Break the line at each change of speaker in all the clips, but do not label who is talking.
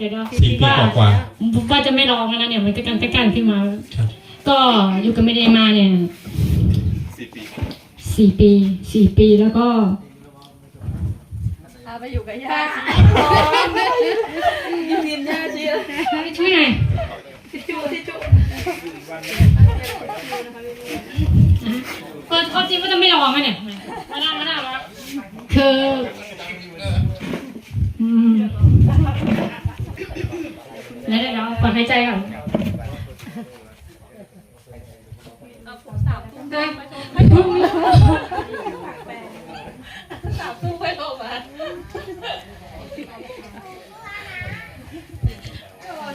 เดี๋ยวเดี๋ยวเดี๋ยว
สี่ปีกว่า
ว่าจะไม่ร้องแล้วนะเนี่ยมันก็กันใกล้ๆขึ้นมา
ครับ
ก็อยู่กับไม่ได้มาเนี่ย
สี่ปี
สี่ปีสี่ปีแล้วก็
พาไปอยู่กับย่าชียินย่าชี
ช่วยหน่อย
ทิชชู่ทิชชู่
ก็ก็จริงว่าจะไม่ร้องนะเนี่ยมาหน้ามาหน้ามาคืออืมแล้วเดี๋ยวเราก่อนหายใจก่อน
สาวตุ้ม
เฮ้
สาวตุ้ไปโรงพยาบาล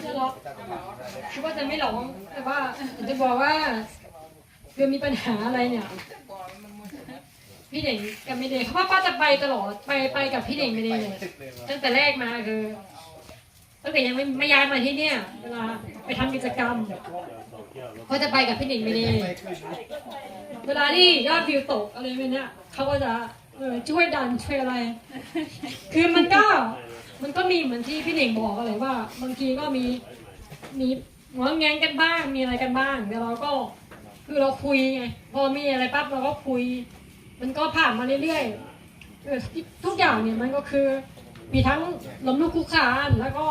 จะร้องคือว่าจะไม่ร้อง แต่ว่าจะบอกว่าเรือมีปัญหาอะไรเนี่ย พี่เด่งกับไม่เด่งเพราะว่าป้าจะไปตลอด ไปไปกับพี่เด่งไม่เด่งเลยตั้งแต่แรกมาคือ ตั้งแต่ยังไม่ไม่ย้ายมาที่เนี่ยเวลาไปทำกิจกรรม ก็จะไปกับพี่เด่งไม่เด่งเวลาที่ยอดวิวตกอะไรแบบเนี้ยเขาก็จะเออช่วยดันช่วยอะไร คือมันก็มันก็มีเหมือนที่พี่เน่งบอกอะไรว่า บางทีก็มีมีงอนแงงกันบ้างมีอะไรกันบ้างแต่เราก็คือเราคุยไงพอมีอะไรปั๊บเราก็คุย มันก็ผ่านมาเรื่อยๆทุกอย่างเนี่ยมันก็คือ มีทั้งล้มลุกคลุกคลานแล้วก็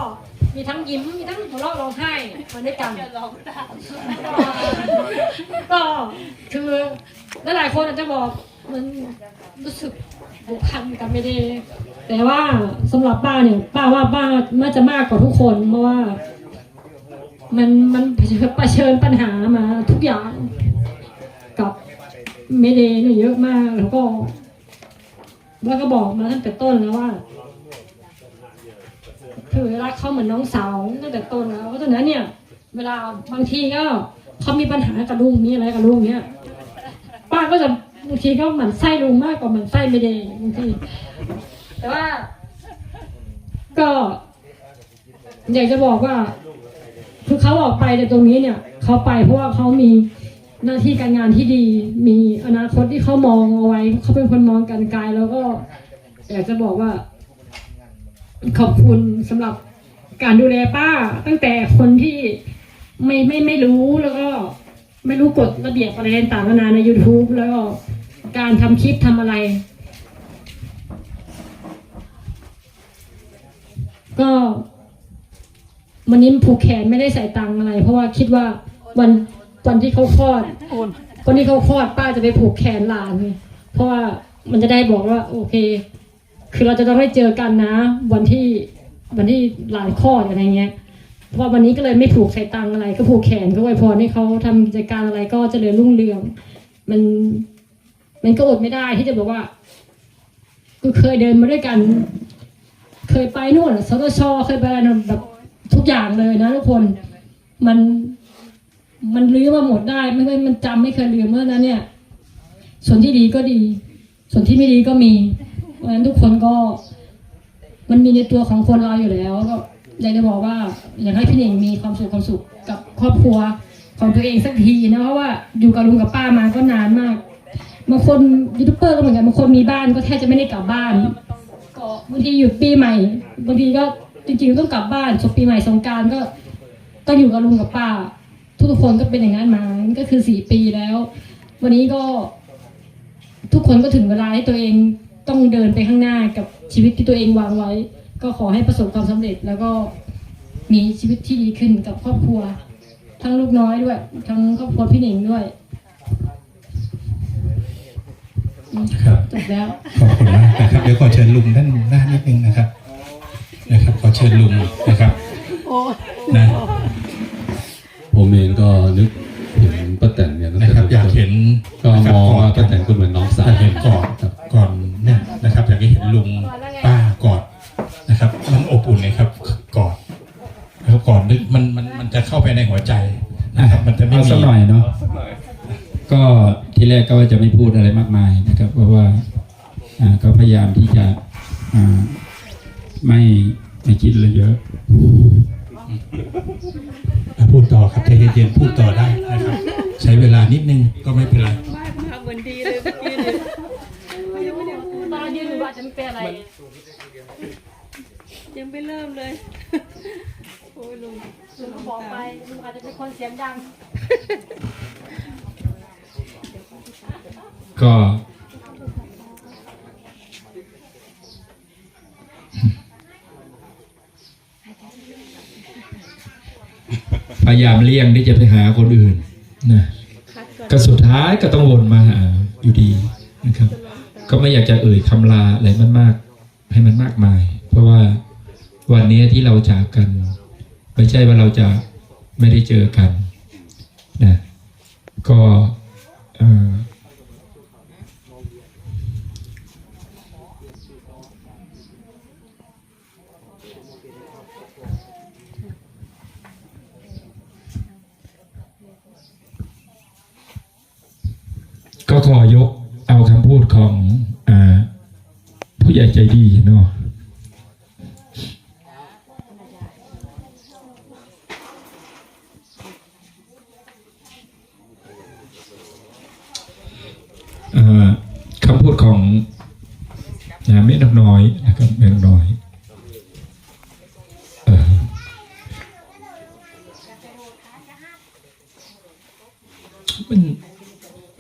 มีทั้งยิ้มมีทั้งหัวเราะร้องไห้มาด้วยกัน
อย่าร้องตาม
ก็คือหลายๆคนอาจจะบอกมันรู้สึกผูกพันกันไม่ได้แต่ว่าสำหรับป้าเนี่ย ป้าว่าป้าน่าจะมากกว่าทุกคนเพราะว่า มันมันเผชิญปัญหามาทุกอย่างกับเมเดย์เนี่ยเยอะมากแล้วก็ แล้วก็บอกมาตั้งแต่ต้นแล้วว่า คือรักเขาเหมือนน้องสาวตั้งแต่ต้นแล้วเพราะฉะนั้นเนี่ย เวลาบางทีก็เขามีปัญหากับลุงมีอะไรกับลุงเนี่ยป้าก็จะบางทีก็หมั่นไส้ลุงมากกว่าหมั่นไส้ไม่ได้บางทีแต่ว่า ก็อยากจะบอกว่า คือเขาออกไปแต่ตรงนี้เนี่ยเขาไปเพราะว่าเขามีหน้าที่การงานที่ดี มีอนาคตที่เขามองเอาไว้เขาเป็นคนมองการไกลแล้วก็อยากจะบอกว่า ขอบคุณสำหรับการดูแลป้า ตั้งแต่คนที่ไม่ไม่ไม่รู้แล้วก็ไม่รู้กฎระเบียบอะไรต่างๆนานาใน YouTube แล้วก็การทำคลิปทำอะไร ก็วันนี้ผูกแขนไม่ได้ใส่ตังอะไร เพราะว่าคิดว่าวันวันที่เขาคลอดวันที่เขาคลอดป้าจะไปผูกแขนหลานเพราะว่ามันจะได้บอกว่า โอเค คือเราจะต้องได้เจอกันนะ วันที่วันที่หลานคลออะไรเงี้ยเพราะวันนี้ก็เลยไม่ผูกใส่ตังอะไร ก็ผูกแขนก็ไว้พรให้เขาทำกิจการอะไรก็เจริญรุ่งเรือง มัน มันก็อดไม่ได้ที่จะบอกว่าก็เคยเดินมาด้วยกัน เคยไปนู่นสตชเคยไปอะไรแบบทุกอย่างเลยนะทุกคน มันมันลื้อมาหมดได้ ไม่เคยมันจำไม่เคยลืมเพราะฉะนั้นเนี่ย ส่วนที่ดีก็ดี ส่วนที่ไม่ดีก็มี ราะฉะนั้นทุกคนก็ มันมีในตัวของคนเราอยู่แล้ว ก็อยากจะบอกว่าอยากให้พี่เน่งมีความสุขความสุขกับครอบครัวของตัวเองสักทีนะเพราะว่าอยู่กับลุงกับป้ามาก็นานมากบางคนยูทูบเบอร์ก็เหมือนกันบางคนมีบ้านก็แทบจะไม่ได้กลับบ้าน ก็บางทีหยุดปีใหม่บางทีก็จริงๆต้องกลับบ้านสงปีใหม่สงกรารก็ต้องอยู่กับลุงกับป้า ทุกๆคนก็เป็นอย่างนั้นมาก็คือสี่ปีแล้ว วันนี้ก็ทุกคนก็ถึงเวลาที่ตัวเอง ต้องเดินไปข้างหน้ากับชีวิตที่ตัวเองวางไว้ ก็ขอให้ประสบความสำเร็จแล้วก็มีชีวิตที่ดีขึ้นกับครอบครัว ทั้งลูกน้อยด้วย ทั้งครอบครัวพี่หนิงด้วยอืม
ครับ
จบแล้ว
ขอบคุณมากนะครับเดี๋ยวขอเชิญลุงด้านหน้านิดนึงนะครับ นะครับ ขอเชิญลุงนะครับนะ
ผมเองก็นึกเห็นป้าแตนเนี่ยตั้ง
นะ
แต่
ครับอยากเห็น
ก็
นะค
ม
รับ
อง
ก่อ
ว่านป้าแตนก็เหมือนน้องสา
อ
วยา
กเห็นก่อนก่อน นึกมันมันมันจะเข้าไปในหัวใจนะครับ มันจะไม่
เอา
มี
สักหน่อยเนาะก็ที่แรกก็ว่าจะไม่พูดอะไรมากมายนะครับ เพราะว่าอ่าก็พยายามที่จะอ่าไม่ไม่คิดเลยเยอะ
พูดต่อครับใจเย็นๆพูดต่อได้นะครับ ใช้เวลานิดนึงก็ไม่เป็นไร
มาเหมือนดีเลยเมื่อกี้เนี่ย
ตอนยืนอยู่ว่าจะไม่เป็นอะไร
ยังไม่เริ่มเลยโอ้ยลุง
ลุงก็บอกไปลุงอาจจะเป็นคนเสียงดัง
ก็ พยายามเลี่ยงที่จะไปหาคนอื่นนะ
คัดก่อน
ก็สุดท้ายก็ต้องวนมาหาอยู่ดีนะครับ ก็ไม่อยากจะเอ่ยคำลาอะไรมันมาก ให้มันมากมาย เพราะว่าวันนี้ที่เราจากกัน ไม่ใช่ว่าเราจะไม่ได้เจอกันนะก็เอ่อก็ขอยกเอาคำพูดของอาผู้ใหญ่ใจดีเนาะ เอ่อคำพูดของนะเม็ดนกน้อยนะครับเม็ดนกน้อยเอ่อ มัน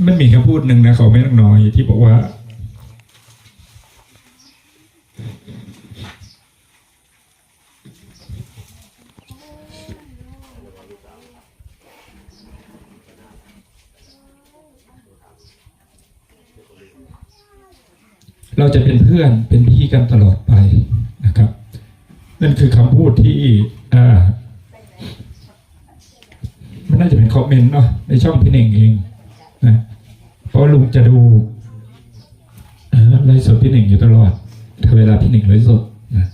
มันมีคำพูดหนึ่งนะเของแม่นกน้อยที่บอกว่า เราจะเป็นเพื่อนเป็นพี่กันตลอดไปนะครับ นั่นคือคำพูดที่อ่ามันน่าจะ เป็นคอมเมนต์เนาะในช่องพี่เน่งเองนะเพราะลุงจะดูไลฟ์สดพี่เน่งอยู่ตลอดถ้าเวลาพี่เน่งไลฟ์สดนะ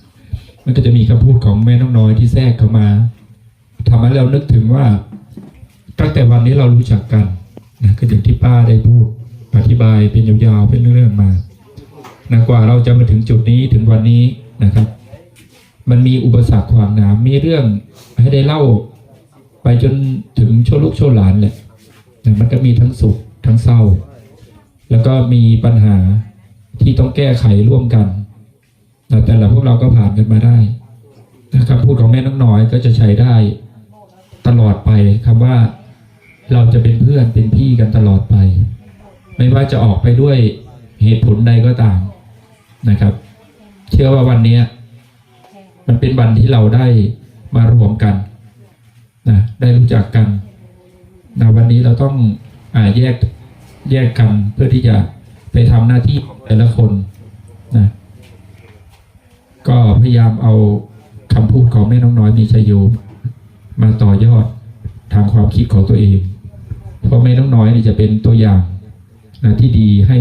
มันก็จะมีคำพูดของแม่น้องน้อยที่แทรกเข้ามาทำให้เรานึกถึงว่า ตั้งแต่วันนี้เรารู้จักกันนะก็อย่างที่ป้าได้พูดอธิบายเป็นยาวๆเป็นเรื่องมานะกว่าเราจะมาถึงจุดนี้ถึงวันนี้นะครับ มันมีอุปสรรคขวางหนามมีเรื่องให้ได้เล่า ไปจนถึงชั่วลูกชั่วหลานแหละนะมันก็มีทั้งสุขทั้งเศร้า แล้วก็มีปัญหาที่ต้องแก้ไขร่วมกันนะแต่ละพวกเราก็ผ่านกันมาได้นะครับพูดของแม่น้องน้อยก็จะใช้ได้ตลอดไปคำว่าเราจะเป็นเพื่อนเป็นพี่กันตลอดไป ไม่ว่าจะออกไปด้วยเหตุผลใดก็ตามนะครับ เชื่อว่าวันนี้มันเป็นวันที่เราได้มารวมกัน นะได้รู้จักกันนะวันนี้เราต้องอแยกแยกกันเพื่อที่จะไปทำหน้าที่ของแต่ละคนนะก็พยายามเอาคำพูดของแม่น้องน้อยมีชัยโยมาต่อยอดทางความคิดของตัวเอง เพราะแม่น้องน้อยนี่จะเป็นตัวอย่างนะที่ดีให้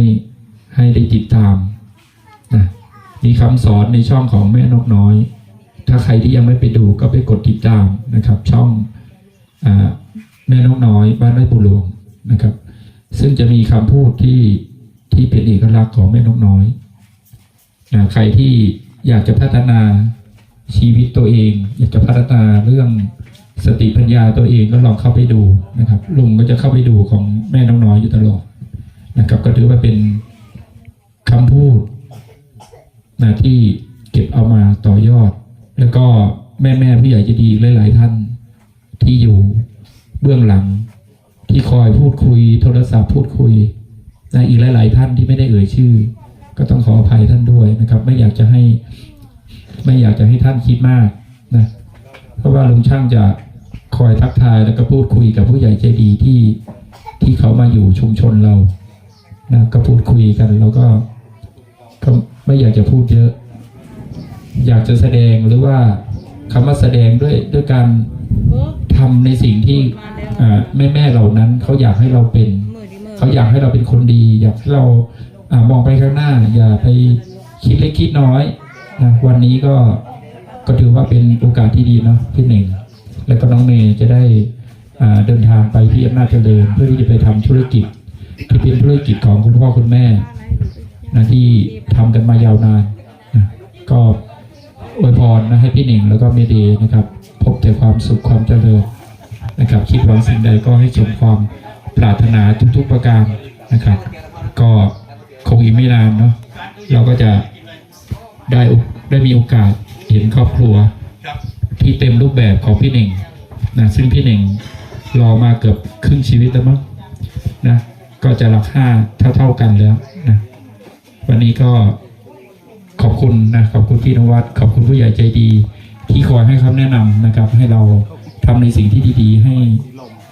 ให้ได้ติดตามนะมีคำสอนในช่องของแม่นกน้อย ถ้าใครที่ยังไม่ไปดูก็ไปกดติดตามนะครับ ช่องอแม่นกน้อยบ้านไร่ปูหลวงนะครับ ซึ่งจะมีคำพูดที่ที่เป็นเอกลักษณ์ของแม่นกน้อยนะใครที่อยากจะพัฒนาชีวิตตัวเอง อยากจะพัฒนาเรื่องสติปัญญาตัวเองก็ลองเข้าไปดูนะครับลุงก็จะเข้าไปดูของแม่นกน้อยอยู่ตลอดนะครับ ก็ถือว่าเป็นคำพูดนะที่เก็บเอามาต่อยอด แล้วก็แม่แม่ผู้ใหญ่ใจะดีหลาย ๆ ท่าน ที่อยู่เบื้องหลัง ที่คอยพูดคุย โทรศัพท์พูดคุยนะอีกหลาย ๆ ท่านที่ไม่ได้เอ่ยชื่อ ก็ต้องขออภัยท่านด้วยนะครับ ไม่อยากจะให้ ไม่อยากจะให้ท่านคิดมากนะเพราะว่าลุงช่างจะคอยทักทายแล้วก็พูดคุยกับผู้ใหญ่ใจดีที่ที่เขามาอยู่ชุมชนเรานะก็พูดคุยกัน แล้วก็ก็ไม่อยากจะพูดเยอะ อยากจะแสดงหรือว่าคำว่าแสดงด้วยด้วยการทำในสิ่งที่
แม่
แม่ๆเหล่านั้นเขาอยากให้เราเป็น เขาอยากให้เราเป็นคนดี อยากให้เราอมองไปข้างหน้า อย่าไปคิดเล็กคิดน้อยนะวันนี้ก็ก็ถือว่าเป็นโอกาสที่ดีเนาะพี่หนึ่ง แล้วก็น้องเมย์จะได้เดินทางไปที่อำนาจเจริญเพื่อที่จะไปทำธุรกิจที่เป็นธุรกิจของคุณพ่อคุณแม่นะที่ทำกันมายาวนานนะก็ อวยพรนะให้พี่หนิงแล้วก็เมเดย์นะครับ พบแต่ความสุขความเจริญนะครับ คิดหวังสิ่งใดก็ให้สมความปรารถนาทุกๆประการนะครับ ก็คงอีกไม่นานเนาะเราก็จะได้ได้มีโอกาสเห็นครอบครัว ที่เต็มรูปแบบของพี่เน่งนะซึ่งพี่เน่งรอมาเกือบครึ่งชีวิตแล้วมั้งนะก็จะรักห้าเท่าเท่ากันแล้วนะวันนี้ก็ ขอบคุณนะขอบคุณพี่นวัดขอบคุณผู้ใหญ่ใจดี ที่คอยให้คำแนะนำนะครับ ให้เราทำในสิ่งที่ดีๆ ให้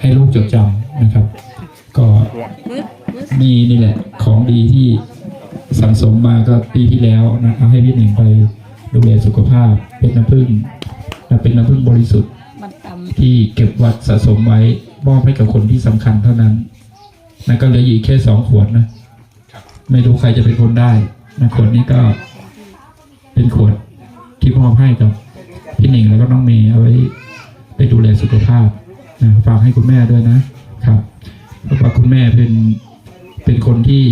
ให้ลูกจดจำนะครับ ก็
มี
นี่แหละของดีที่สังสมมาก็ปีที่แล้วนะเอาให้พี่หนึ่งไปดูแลสุขภาพ เป็นน้ำผึ้งนะเป็นน้ำผึ้งบริสุทธิ์ ที่เก็บวัดสะสมไว้มอบให้กับคนที่สำคัญเท่านั้นนะก็เหลืออยู่แค่สองขวดนะ ไม่รู้ใครจะเป็นคนได้นะขวดนี้ก็ เป็นขวดที่มอบให้กับพี่หนิงแล้วก็น้องเมย์เอาไว้ไปดูแลสุขภาพนะฝากให้คุณแม่ด้วยนะครับเพราะว่าคุณแม่เป็นเป็นคนที่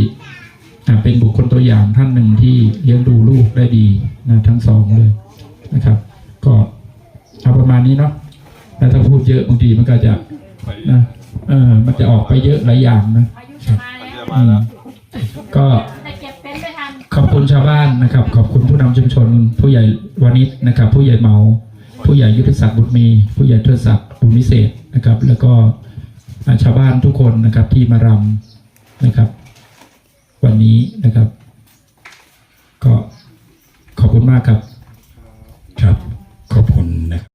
อ่าเป็นบุคคลตัวอย่างท่านหนึ่งที่เลี้ยงดูลูกได้ดีนะทั้งสองเลยนะครับ ก็เอาประมาณนี้เนาะแล้วถ้าพูดเยอะบางทีมันก็จะนะเออมันจะออกไปเยอะหลายอย่างนะ
มาแล้ว
ก็ขอบคุณชานนะครับ ขอบคุณผู้นำชุมชน ผู้ใหญ่วานิชนะครับ ผู้ใหญ่เมา ผู้ใหญ่ยุทธศักดิ์บุตรมี ผู้ใหญ่เทิดศักดิ์บุญวิเศษนะครับ แล้วก็ชาวบ้านทุกคนนะครับที่มารำนะครับ วันนี้นะครับ ก็ขอบคุณมากครับ
ครับ ขอบคุณ